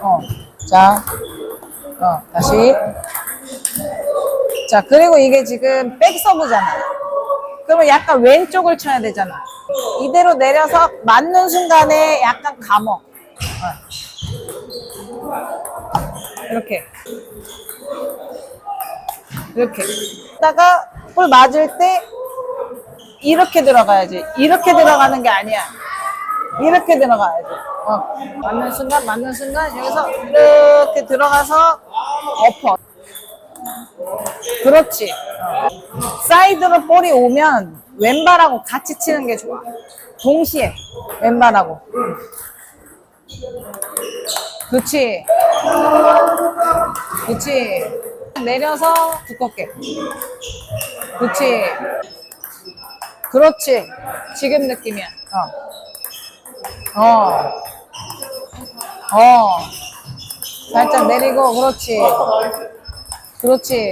어. 자. 어, 다시. 자, 그리고 이게 지금 백 서브잖아. 그러면 약간 왼쪽을 쳐야 되잖아. 이대로 내려서 맞는 순간에 약간 감어. 어. 이렇게. 이렇게. 다가 볼 맞을 때 이렇게 들어가야지. 이렇게 들어가는 게 아니야. 이렇게 들어가야지. 어. 맞는 순간, 맞는 순간 여기서 이렇게 들어가서 엎어. 그렇지. 어. 사이드로 볼이 오면 왼발하고 같이 치는 게 좋아. 동시에 왼발하고. 그렇지. 그렇지. 내려서 두껍게. 그렇지. 그렇지. 지금 느낌이야. 어. 어. 어. 살짝 내리고, 그렇지. 그렇지.